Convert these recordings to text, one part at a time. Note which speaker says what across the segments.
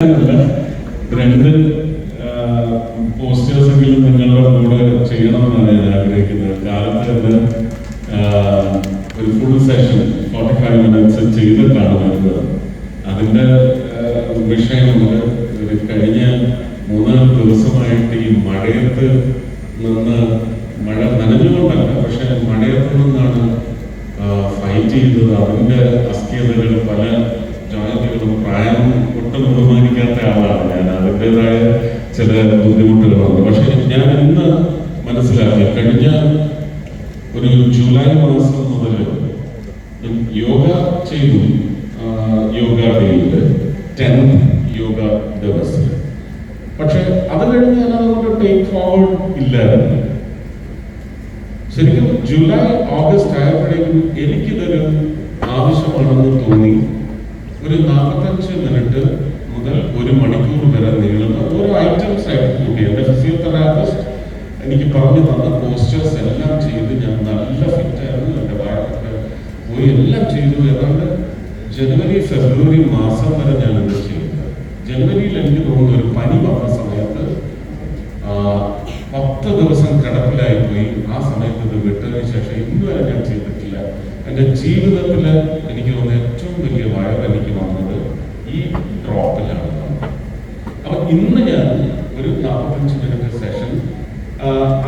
Speaker 1: രണ്ട് പോസ്റ്റേഴ്സ് എങ്കിലും നിങ്ങളുടെ കൂടെ ചെയ്യണമെന്നാണ് ഞാൻ ആഗ്രഹിക്കുന്നത്. കാലത്ത് തന്നെ ഒരു full session forty five minutes ചെയ്തിട്ടാണ് വരുന്നത്. അതിന്റെ ആ, വിഷയമുണ്ട് കഴിഞ്ഞ മൂന്നാൽ ദിവസമായിട്ട് ഈ മഴയത്ത് നിന്ന് മഴ നനഞ്ഞുകൊണ്ടല്ല പക്ഷെ മഴയത്ത് നിന്നാണ് ഫൈറ്റ് ചെയ്തത്. അതിന്റെ അസ്ഥിരതകൾ പല ജോയിന്റുകളും പ്രായം ഒട്ടും ബഹുമാനിക്കാത്ത ആളാണ് ഞാൻ. അതിന്റെതായ ചില ബുദ്ധിമുട്ടുകളുണ്ട് പക്ഷെ ഞാൻ ഇന്ന് മനസ്സിലാക്കി കഴിഞ്ഞ ഒരു ജൂലൈ മാസം മുതൽ യോഗ ചെയ്തു. യോഗ ഡേയിൽ ടെൻത്ത് യോഗ ദിവസം. പക്ഷെ അത് കഴിഞ്ഞ് ഞാൻ അതുകൊണ്ട് ടേക്ക് ഫോർവേഡ് ഇല്ലായിരുന്നു. ശരിക്കും ജൂലൈ ഓഗസ്റ്റ് ആയപ്പോഴേക്കും എനിക്കിതൊരു ആവശ്യമാണെന്ന് തോന്നി. ഒരു നാൽപ്പത്തഞ്ച് മിനിറ്റ് മുതൽ ഒരു മണിക്കൂർ വരെ നീളുന്ന ഓരോ ഐറ്റംസ് ആയിട്ട് കൂട്ടി എന്റെ ഫിസിയോതെറാപ്പിസ്റ്റ് എനിക്ക് പറഞ്ഞു തന്ന പോസ്റ്റേഴ്സ് എല്ലാം ചെയ്ത് ഞാൻ നല്ല ഫിറ്റ് ആയിരുന്നു. എന്റെ വയറൊക്കെ പോയി എല്ലാം ചെയ്തു. ഏതാണ്ട് ജനുവരി ഫെബ്രുവരി മാസം വരെ ഞാൻ ഇത് ചെയ്തു ജനുവരിയിൽ എനിക്ക് തോന്നുന്നു ഒരു പനി വന്ന സമയത്ത് പത്ത് ദിവസം കിടപ്പിലായി പോയി ആ സമയത്ത് ഇത് വിട്ടതിന് ശേഷം ഇന്നുവരെ ഞാൻ ചെയ്തിട്ടില്ല. എന്റെ ജീവിതത്തിൽ എനിക്ക് തോന്നുന്ന ഏറ്റവും വലിയ വയറ് എനിക്ക് വന്നത് ഈ ഡ്രോപ്പിലാണ് അപ്പൊ ഇന്ന് ഞാൻ ഒരു നാൽപ്പത്തഞ്ച് മിനിറ്റ് സെഷൻ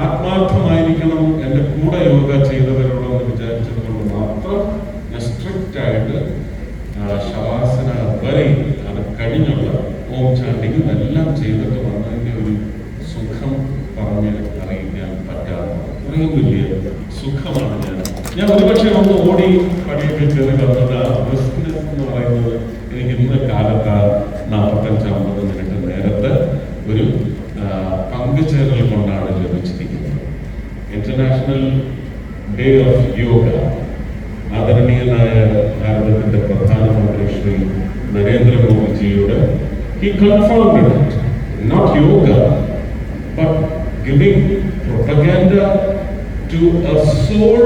Speaker 1: ആത്മാർത്ഥമായിരിക്കണം എന്റെ കൂടെ യോഗ ചെയ്തവരോടെന്ന് വിചാരിച്ചത് കൊണ്ട് മാത്രം ഞാൻ സ്ട്രിക്റ്റ് ആയിട്ട് ശവാസന വരെ അത് കഴിഞ്ഞുള്ള ഓം ചാണ്ടിങ്ങും എല്ലാം ചെയ്തിട്ട് വന്നതിന്റെ ഒരു സുഖം പറഞ്ഞ് അറിയിക്കാൻ പറ്റാത്ത അത്രയും വലിയ സുഖമാണ് ഞാൻ. ഞാൻ ഒരുപക്ഷെ ഒന്ന് ഓടി പടിയൊക്കെ കയറി വന്നത് ബിസിനസ് എന്ന് പറയുന്നത് എനിക്ക് ഇന്ന് കാലത്ത് നാൽപ്പത്തഞ്ച് അമ്പത് മിനിറ്റ് നേരത്തെ ഒരു ആ, പങ്കുചേരൽ കൊണ്ടാണ് ലഭിച്ചിരിക്കുന്നത്. ഇന്റർനാഷണൽ ഡേ ഓഫ് യോഗ ആദരണീയനായ ഭാരതത്തിന്റെ പ്രധാനമന്ത്രി Shri നരേന്ദ്രമോദിജിയുടെ he confirmed not yoga but giving giving to a soul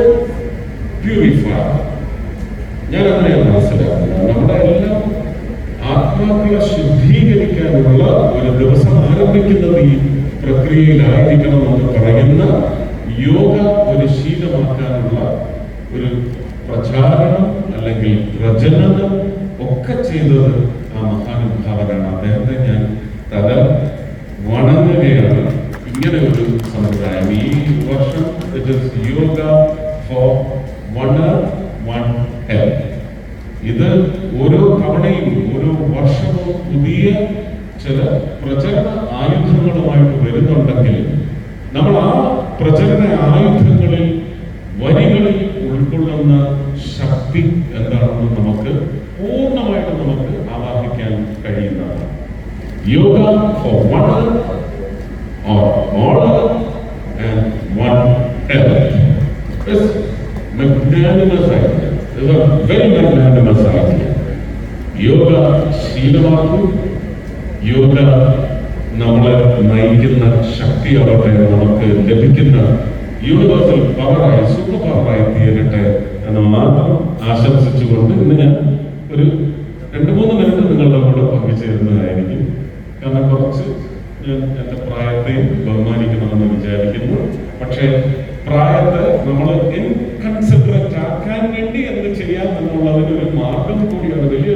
Speaker 1: purifier ഞാൻ അങ്ങനെയാണ് മനസ്സിലാക്കുന്നത്. നമ്മുടെ എല്ലാം ആത്മാക്കളെ ശുദ്ധീകരിക്കാനുള്ള ഒരു ദിവസം ആരംഭിക്കുന്നത് ഈ പ്രക്രിയയിലായിരിക്കണമെന്ന് പറയുന്ന യോഗ ഒരു ശീലമാക്കാനുള്ള ഒരു പ്രചാരണം അല്ലെങ്കിൽ പ്രചരണം ഒക്കെ ചെയ്തത് ആ മഹാനുഭാവനാണ് അദ്ദേഹത്തെ ഞാൻ തല വണങ്ങുകയാണ്. ഇങ്ങനെ ഒരു സമ്പ്രദായം. ഈ വർഷം yoga for one one health ഇത് ഓരോ തവണയും ഓരോ വർഷവും പുതിയ ചില പ്രചരണ ആയുധങ്ങളുമായിട്ട് വരുന്നുണ്ടെങ്കിൽ നമ്മൾ ആ പ്രചരണ ആയുധങ്ങളിൽ വരികളിൽ ഉൾക്കൊള്ളുന്ന ശക്തി എന്താണെന്ന് നമുക്ക് പൂർണമായിട്ട് നമുക്ക് ആവാഹിക്കാൻ കഴിയുന്നതാണ്. Yoga for one or all and one magnanimous magnanimous idea. യോഗ ശീലമാക്കൂ. യോഗ നമ്മളെ നയിക്കുന്ന ശക്തിയാവട്ടെ നമുക്ക് ലഭിക്കുന്ന യൂണിവേഴ്സൽ പവറായി സൂപ്പർ പവറായി തീരട്ടെ എന്ന് മാത്രം ആശംസിച്ചുകൊണ്ട് ഇന്ന് ഞാൻ ഒരു രണ്ട് മൂന്ന് മിനിറ്റ് നിങ്ങളുടെ കൂടെ പങ്കുചേരുന്നതായിരിക്കും. കാരണം കുറച്ച് ഞാൻ എന്റെ പ്രായത്തെയും ബഹുമാനിക്കണമെന്ന് വിചാരിക്കുന്നു. പക്ഷേ പ്രായത്തെ നമ്മൾ ഇൻകൺസിഡറേറ്റ് ആക്കാൻ വേണ്ടി എന്ത് ചെയ്യാം എന്നുള്ളതിന് ഒരു മാർഗം കൂടിയാണ് വലിയൊരു